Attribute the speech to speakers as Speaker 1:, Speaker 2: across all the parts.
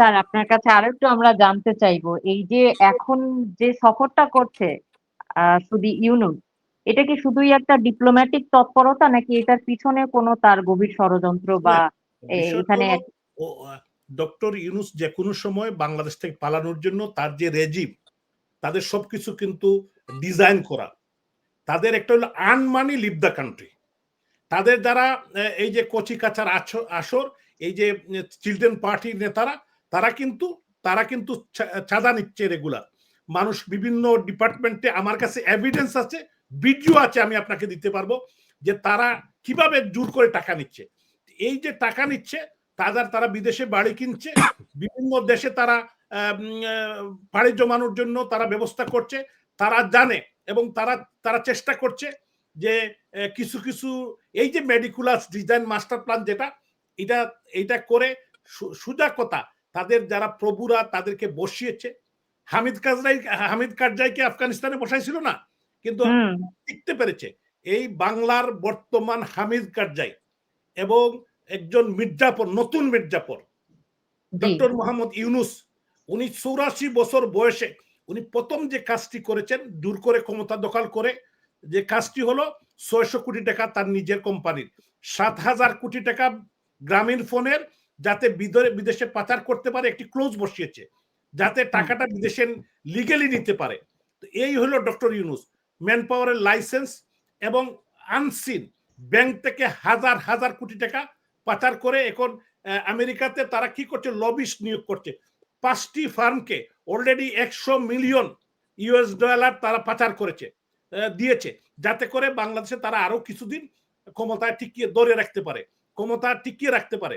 Speaker 1: Sir আপনার কাছে আরেকটু আমরা জানতে চাইব। এই যে এখন যে সফরটা করছে আহ শুধু ইউনুস এটা কি শুধুই একটা ডিপ্লোম্যাটিক তৎপরতা নাকি এটার পিছনে কোনো তার গভীর ষড়যন্ত্র বা এখানে
Speaker 2: ডক্টর ইউনুস যে কোনো সময় বাংলাদেশ থেকে পালানোর জন্য তার যে রেজিম তাদের সবকিছু কিন্তু ডিজাইন করা। তাদের একটা হলো আনমানি লিভ দ্য কান্ট্রি তাদের দ্বারা এই যে কচি কাচার আসর এই যে চিলড্রেন পার্টির নেতারা তারা কিন্তু তারা কিন্তু চাঁদা নিচ্ছে রেগুলার মানুষ বিভিন্ন ডিপার্টমেন্টে আমার কাছে এভিডেন্স আছে ভিডিও আছে আমি আপনাকে দিতে পারব যে তারা কীভাবে জোর করে টাকা নিচ্ছে। এই যে টাকা নিচ্ছে তাদের তারা বিদেশে বাড়ি কিনছে, বিভিন্ন দেশে তারা বাড়ি জমানোর জন্য তারা ব্যবস্থা করছে। তারা জানে এবং তারা তারা চেষ্টা করছে যে কিছু কিছু, এই যে মেডিকুলাস ডিজাইন মাস্টার প্ল্যান যেটা, এটা এটা করে সুজা কথা তাদের যারা প্রভুরা তাদেরকে বসিয়েছে। হামিদ কাজরাই হামিদ কারজাইকে আফগানিস্তানে বসাইছিল না কিন্তু টিকতে পেরেছে। এই বাংলার বর্তমান হামিদ কারজাই এবং একজন মির্জাপর নতুন মির্জাপর ডক্টর মোহাম্মদ ইউনুস উনি চৌরাশি বছর বয়সে উনি প্রথম যে কাজটি করেছেন দূর করে ক্ষমতা দখল করে যে কাজটি হলো ছয়শো কোটি টাকা তার নিজের কোম্পানির সাত হাজার কোটি টাকা গ্রামীণ ফোনের যাতে বিদেশে পাচার করতে পারে একটি ক্লোজ বসিয়েছে যাতে টাকাটা বিদেশে লিগেলি নিতে পারে। তো এই হলো ডক্টর ইউনুস। ম্যান পাওয়ারের লাইসেন্স এবং আনসিন ব্যাংক থেকে হাজার হাজার কোটি টাকা পাচার করে এখন আমেরিকাতে তারা কি করছে? লবিস্ট নিয়োগ করছে। পাঁচটি ফার্মকে অলরেডি একশো মিলিয়ন ইউএস ডলার তারা পাচার করেছে দিয়েছে যাতে করে বাংলাদেশে তারা আরও কিছুদিন ক্ষমতায় টিকিয়ে ধরে রাখতে পারে। ক্ষমতা টিকিয়ে রাখতে পারে।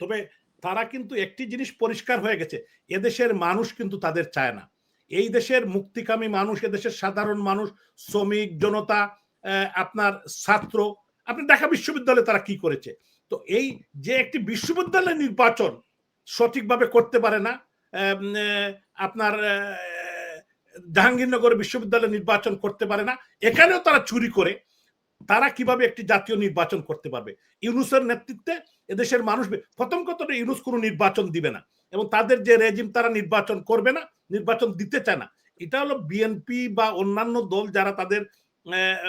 Speaker 2: তবে তারা কিন্তু একটি জিনিস পরিষ্কার হয়ে গেছে, এদেশের মানুষ কিন্তু তাদের চায় না। এই দেশের মুক্তিকামী মানুষ, এদেশের সাধারণ মানুষ, শ্রমিক, জনতা আপনার ছাত্র, আপনি ঢাকা বিশ্ববিদ্যালয়ে তারা কি করেছে? তো এই যে একটি বিশ্ববিদ্যালয় নির্বাচন সঠিকভাবে করতে পারে না আপনার জাহাঙ্গীরনগর বিশ্ববিদ্যালয় নির্বাচন করতে পারে না, এখানেও তারা চুরি করে তারা কীভাবে একটি জাতীয় নির্বাচন করতে পারবে? ইউনুসের নেতৃত্বে এদেশের মানুষ প্রথম কথা ইউনুস কোনো নির্বাচন দিবে না। এবং তাদের যে রেজিম তারা নির্বাচন করবে না নির্বাচন দিতে চায় না। এটা হলো বিএনপি বা অন্যান্য দল যারা তাদের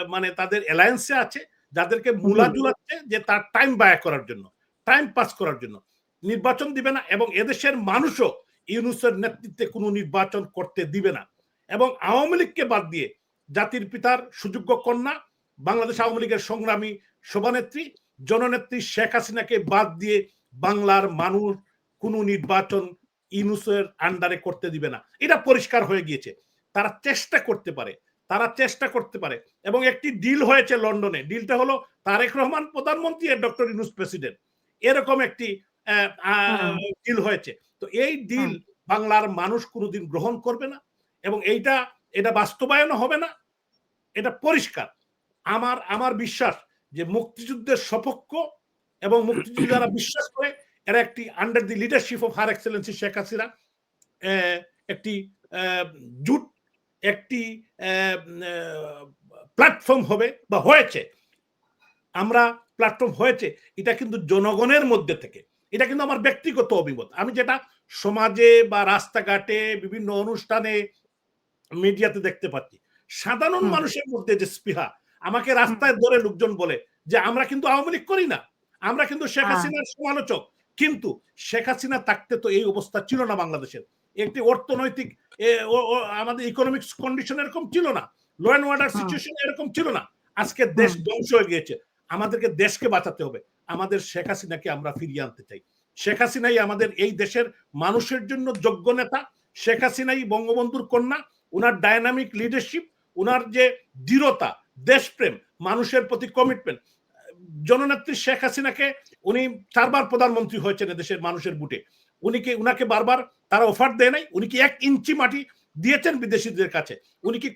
Speaker 2: মানে তাদের অ্যালায়েন্সে আছে যাদেরকে মূলা জুলাচ্ছে যে তার টাইম ব্যয় করার জন্য টাইম পাস করার জন্য। নির্বাচন দিবে না এবং এদেশের মানুষও ইউনুসের নেতৃত্বে কোনো নির্বাচন করতে দিবে না। এবং আওয়ামী লীগকে বাদ দিয়ে জাতির পিতার সুযোগ্য কন্যা বাংলাদেশ আওয়ামী লীগের সংগ্রামী সভানেত্রী জননেত্রী শেখ হাসিনাকে বাদ দিয়ে বাংলার মানুষ কোনো নির্বাচন ইউনুসের আন্ডারে করতে দিবে না। এটা পরিষ্কার হয়ে গিয়েছে। তারা চেষ্টা করতে পারে। তারা চেষ্টা করতে পারে। এবং একটি ডিল হয়েছে লন্ডনে। ডিলটা হলো তারেক রহমান প্রধানমন্ত্রী আর ডক্টর ইনুস প্রেসিডেন্ট। এরকম একটি ডিল হয়েছে। তো এই ডিল বাংলার মানুষ কোনোদিন গ্রহণ করবে না। এবং এইটা এটা বাস্তবায়ন হবে না। এটা পরিষ্কার। আমার আমার বিশ্বাস যে মুক্তিযুদ্ধের সপক্ষ এবং মুক্তিযুদ্ধ যারা বিশ্বাস করে এরা একটি under the leadership of her excellency Sheikh Hasina একটি জুট একটি প্ল্যাটফর্ম হবে বা হয়েছে। আমরা প্ল্যাটফর্ম হয়েছে এটা কিন্তু জনগণের মধ্যে থেকে। এটা কিন্তু আমার ব্যক্তিগত অভিমত। আমি যেটা সমাজে বা রাস্তাঘাটে বিভিন্ন অনুষ্ঠানে মিডিয়াতে দেখতে পাচ্ছি। সাধারণ মানুষের মধ্যে যে স্পৃহা আমাকে রাস্তায় ধরে লোকজন বলে যে আমরা কিন্তু আওয়ামী লীগ করি না। আমরা কিন্তু শেখ
Speaker 1: হ্যাঁ।
Speaker 2: হাসিনার সমালোচক। কিন্তু শেখ হাসিনা থাকতে তো এই অবস্থা ছিল না বাংলাদেশের। একটি অর্থনৈতিক আমাদের ইকোনমিক্স কন্ডিশন এরকম ছিল না। ল অ্যান্ড অর্ডার সিচুয়েশন এরকম ছিল না। আজকে দেশ ধ্বংস হয়ে গিয়েছে। আমাদেরকে দেশকে বাঁচাতে হবে। আমাদের শেখ হাসিনাকে আমরা ফিরিয়ে আনতে চাই। শেখ হাসিনাই আমাদের এই দেশের মানুষের জন্য যোগ্য নেতা। শেখ হাসিনাই বঙ্গবন্ধুর কন্যা। ওনার ডায়নামিক লিডারশিপ ওনার যে দৃঢ়তা দেশপ্রেম মানুষের প্রতি কমিটমেন্ট জননেত্রী শেখ হাসিনাকে উনি চারবার প্রধানমন্ত্রী হয়েছেন দেশের মানুষের বুটে। উনি কি উনাকে বারবার তারা অফার দেয় নাই? উনি কি এক ইঞ্চি মাটি দিয়েছেন বিদেশিদের কাছে? উনি কি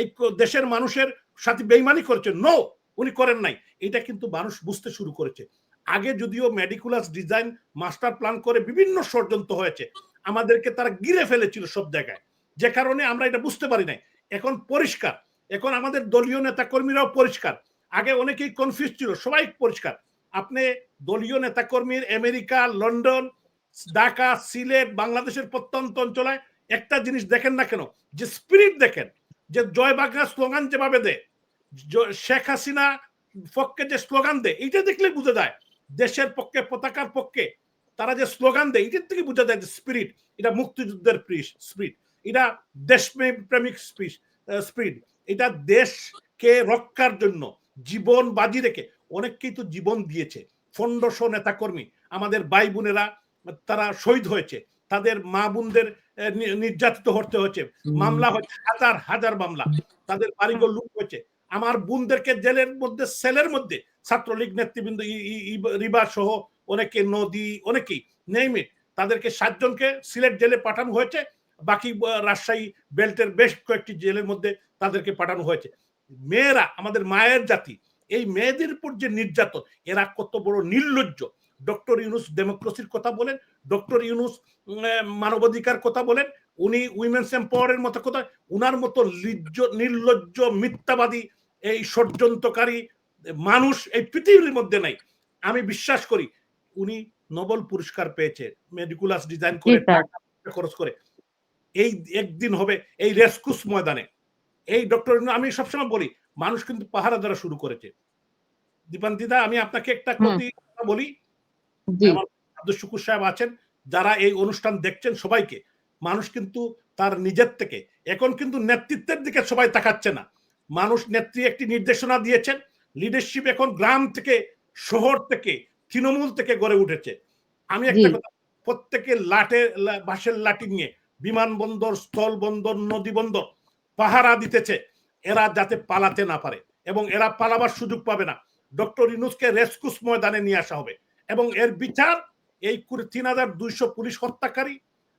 Speaker 2: এই দেশের মানুষের সাথে বেইমানি করেছেন? নো উনি করেন নাই। এটা কিন্তু মানুষ বুঝতে শুরু করেছে। আগে যদিও মেডিকুলাস ডিজাইন মাস্টার প্ল্যান করে বিভিন্ন ষড়যন্ত্র হয়েছে, আমাদেরকে তারা গিরে ফেলেছিল সব জায়গায়। যে কারণে আমরা এটা বুঝতে পারি নাই। এখন পরিষ্কার। এখন আমাদের দলীয় নেতা কর্মীরাও পরিষ্কার। আগে অনেকেই কনফিউজ ছিল, সবাই পরিষ্কার। আপনি দলীয় নেতাকর্মীর আমেরিকা, লন্ডন, ঢাকা, সিলেট, বাংলাদেশের প্রত্যন্ত অঞ্চলে একটা জিনিস দেখেন না কেন? যে স্পিরিট দেখেন, যে জয় বাংলা স্লোগান যেভাবে দেয় শেখ হাসিনা পক্ষে যে স্লোগান দেয়, এইটা দেখলে বোঝা যায়, দেশের পক্ষে, পতাকার পক্ষে তারা যে স্লোগান দেয় এটার থেকে বোঝা যায় যে স্পিরিট এটা মুক্তিযুদ্ধের স্পিরিট এটা দেশপ্রেমিক স্পিরিট এটা দেশকে রক্ষার জন্য জীবন বাজি রেখে। অনেককেই তো জীবন দিয়েছে। ফন্ডশো নেতাকর্মী আমাদের ভাই বোনেরা তারা শহীদ হয়েছে। তাদের মা বোনদের নির্যাতিত হতে হয়েছে। মামলা হয়েছে হাজার হাজার মামলা। তাদের বাড়িঘর লুট হয়েছে। আমার বোনদেরকে জেলের মধ্যে সেলের মধ্যে ছাত্রলীগ নেতৃবৃন্দ রিবা সহ অনেকে নদী অনেকেই নেইমিট তাদেরকে সাতজনকে সিলেট জেলে পাঠানো হয়েছে। বাকি রাজশাহী বেল্টের বেশ কয়েকটি জেলের মধ্যে তাদেরকে পাঠানো হয়েছে। মেয়েরা আমাদের মায়ের জাতি এই মেয়েদের উপর যে নির্যাতন এরা কত বড় নির্লজ্জ। ডক্টর ইউনুস ডেমোক্রেসির কথা বলেন ডক্টর ইউনুস মানবাধিকার কথা বলেন উনি উইমেন্স এম্পাওয়ারের মতো কথা উনার মতো লিজ্জ- নির্লজ্জ মিথ্যাবাদী এই ষড়যন্ত্রকারী মানুষ এই পৃথিবীর মধ্যে নাই। আমি বিশ্বাস করি উনি নোবেল পুরস্কার পেয়েছে মেডিকুলাস ডিজাইন করে খরচ করে। এই একদিন হবে এই রেসকুস ময়দানে। এই ডক্টর আমি সবসময় বলি মানুষ কিন্তু পাহারা দ্বারা শুরু করেছে। দীপান্তিদা আমি আপনাকে একটা। কথা বলি। আব্দুল শুকুর সাহেব আছেন যারা এই অনুষ্ঠান দেখছেন সবাইকে মানুষ কিন্তু তার নিজের থেকে এখন কিন্তু নেতৃত্বের দিকে সবাই তাকাচ্ছে না। মানুষ নেত্রী একটি নির্দেশনা দিয়েছেন লিডারশিপ এখন গ্রাম থেকে শহর থেকে তৃণমূল থেকে গড়ে উঠেছে। আমি একটা কথা প্রত্যেকে লাটে বাঁশের লাঠি নিয়ে বিমানবন্দর স্থল বন্দর, নদী বন্দর পাহারা দিতেছে। এরা যাতে পালাতে না পারে এবং এরা পালাবার সুযোগ পাবে না। ডক্টর ইনুসকে রেসকুস ময়দানে নিয়ে আসা হবে এবং এর বিচার এই তিন হাজার দুইশো পুলিশ হত্যাকারী,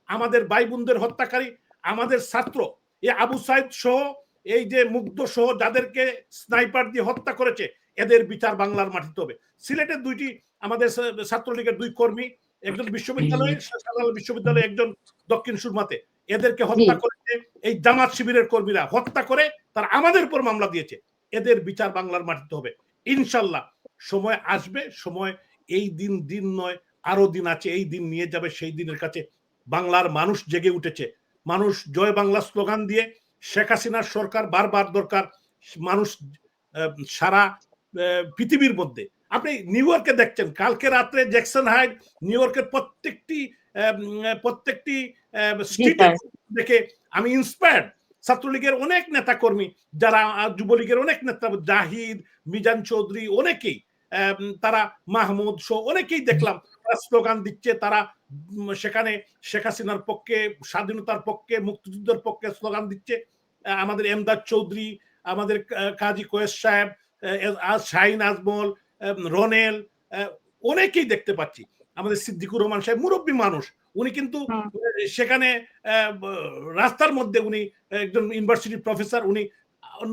Speaker 2: আমাদের ভাই বোনদের হত্যাকারী, আমাদের ছাত্র এই আবু সাইদ সহ এই যে মুগ্ধ সহ যাদেরকে স্নাইপার দিয়ে হত্যা করেছে, এদের বিচার বাংলার মাটিতে হবে। সিলেটের দুইটি, আমাদের ছাত্রলীগের দুই কর্মী একজন বিশ্ববিদ্যালয়ে শাহজালাল বিশ্ববিদ্যালয়ে একজন দক্ষিণ সুরমাতে। এদেরকে হত্যা করেছে এই জামাত শিবিরের কর্মীরা। হত্যা করে তারা আমাদের উপর মামলা দিয়েছে। এদের বিচার বাংলার মাটিতে হবে। ইনশাল্লাহ সময় আসবে সময় এই দিন দিন নয় আরও দিন আছে এই দিন নিয়ে যাবে সেই দিনের কাছে বাংলার মানুষ জেগে উঠেছে। মানুষ জয় বাংলা স্লোগান দিয়ে শেখ হাসিনার সরকার বারবার দরকার মানুষ সারা পৃথিবীর মধ্যে আপনি নিউ ইয়র্কে দেখছেন। কালকে রাত্রে জ্যাকসন হাইড নিউ ইয়র্কের প্রত্যেকটি প্রত্যেকটি স্ট্রিটে দেখে আমি ইন্সপায়ার্ড ছাত্রলীগের অনেক নেতা কর্মী যারা যুবলীগের অনেক নেতা জাহিদ মিজান চৌধুরী অনেকেই তারা মাহমুদ সহ অনেকেই দেখলাম। তারা স্লোগান দিচ্ছে তারা সেখানে শেখ হাসিনার পক্ষে স্বাধীনতার পক্ষে মুক্তিযুদ্ধের পক্ষে স্লোগান দিচ্ছে। আমাদের এমদাদ চৌধুরী আমাদের কাজী কোয়েস সাহেব শাহিন আজমল রনেল অনেকেই দেখতে পাচ্ছি। আমাদের সিদ্দিকুর রহমান সাহেব মুরব্বী মানুষ। উনি কিন্তু সেখানে রাস্তার মধ্যে উনি একজন ইউনিভার্সিটি প্রফেসর উনি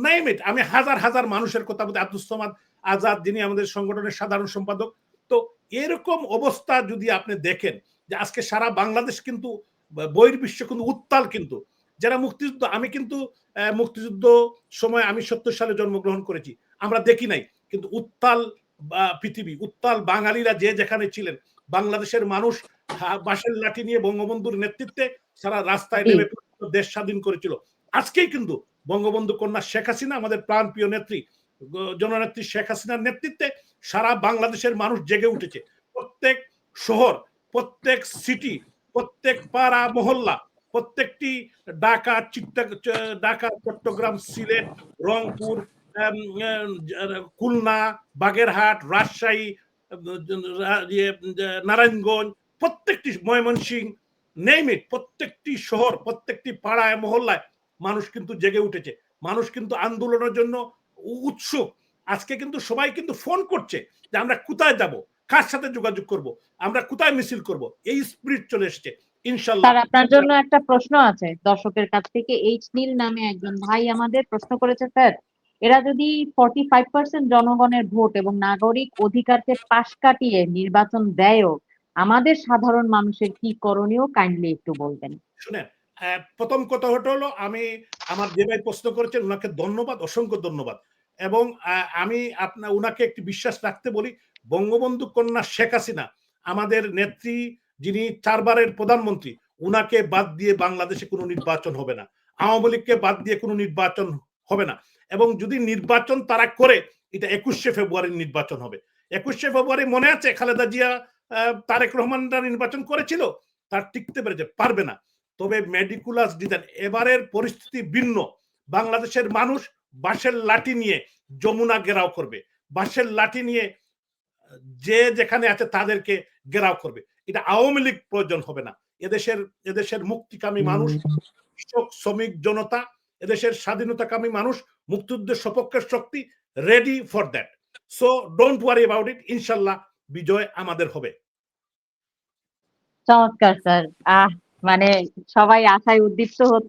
Speaker 2: নাইমেট আমি হাজার হাজার মানুষের কথা বলতে আব্দুল সামাদ আজাদ যিনি আমাদের সংগঠনের সাধারণ সম্পাদক। তো এরকম অবস্থা যদি আপনি দেখেন যে আজকে সারা বাংলাদেশ কিন্তু বহির্বিশ্ব কিন্তু উত্তাল কিন্তু। যারা মুক্তিযুদ্ধ আমি কিন্তু মুক্তিযুদ্ধ সময় আমি সত্তর সালে জন্মগ্রহণ করেছি। আমরা দেখি নাই কিন্তু উত্তাল পৃথিবী উত্তাল বাঙালিরা যে যেখানে ছিলেন বাংলাদেশের মানুষ বাঁশের লাঠি নিয়ে বঙ্গবন্ধুর নেতৃত্বে সারা রাস্তায় নেমে দেশ স্বাধীন করেছিল। আজকেই কিন্তু বঙ্গবন্ধু কন্যা শেখ হাসিনা আমাদের প্রাণপ্রিয় নেত্রী জননেত্রী শেখ হাসিনার নেতৃত্বে সারা বাংলাদেশের মানুষ জেগে উঠেছে। প্রত্যেক শহর প্রত্যেক সিটি প্রত্যেক পাড়া মহল্লা প্রত্যেকটি ঢাকা চিত্তা ঢাকা চট্টগ্রাম সিলেট রংপুর খুলনা বাগেরহাট রাজশাহী নারায়ণগঞ্জ প্রত্যেকটি ময়মনসিং নেইমিট প্রত্যেকটি শহর, প্রত্যেকটি পাড়ায়, মহল্লায় মানুষ কিন্তু জেগে উঠেছে। মানুষ কিন্তু আন্দোলনের জন্য উৎসুক। আজকে কিন্তু সবাই কিন্তু ফোন করছে যে আমরা কোথায় যাব, কার সাথে যোগাযোগ করব, আমরা কোথায় মিছিল করব, এই স্পিরিট চলে এসেছে। ইনশাল্লাহ
Speaker 1: স্যার, আপনার জন্য একটা প্রশ্ন আছে। দর্শকের কাছ থেকে এইচ নীল নামে একজন ভাই আমাদের প্রশ্ন করেছে, স্যার। এরা যদি ফর্টি ফাইভ পার্সেন্ট জনগণের ভোট এবং নাগরিক অধিকারকে পাশ কাটিয়ে নির্বাচন দেয়ও, আমাদের সাধারণ মানুষের কি করণীয়? কাইন্ডলি একটু বলবেন।
Speaker 2: শুনেন প্রথম কথা হলো আমি আমার যে ভাই প্রশ্ন করেছেন ওনাকে ধন্যবাদ, অসংখ্য ধন্যবাদ। এবং আমি আপনার ওনাকে একটি বিশ্বাস রাখতে বলি, বঙ্গবন্ধু কন্যা শেখ হাসিনা, আমাদের নেত্রী যিনি চারবারের প্রধানমন্ত্রী, উনাকে বাদ দিয়ে বাংলাদেশে কোনো নির্বাচন হবে না। আওয়ামী লীগকে বাদ দিয়ে কোনো নির্বাচন হবে না। এবং যদি নির্বাচন তারা করে এটা একুশে ফেব্রুয়ারির নির্বাচন হবে। একুশে ফেব্রুয়ারি মনে আছে খালেদা জিয়া তারেক রহমানরা নির্বাচন করেছিল? তার টিকতে পেরেছে পারবে না। তবে মেডিকুলাস ডিজাইন এবারের পরিস্থিতি ভিন্ন। বাংলাদেশের মানুষ বাঁশের লাঠি নিয়ে যমুনা ঘেরাও করবে। বাঁশের লাঠি নিয়ে যে যেখানে আছে তাদেরকে ঘেরাও করবে। এটা আওয়ামী লীগ প্রয়োজন হবে না। এদেশের এদেশের মুক্তিকামী মানুষ কৃষক শ্রমিক জনতা এদেশের স্বাধীনতাকামী মানুষ, মুক্তিযুদ্ধের সপক্ষের শক্তি ready for that so don't worry about it ইনশাল্লাহ বিজয় আমাদের হবে।
Speaker 1: চমৎকার স্যার আহ মানে সবাই আশায় উদ্দীপ্ত হচ্ছে।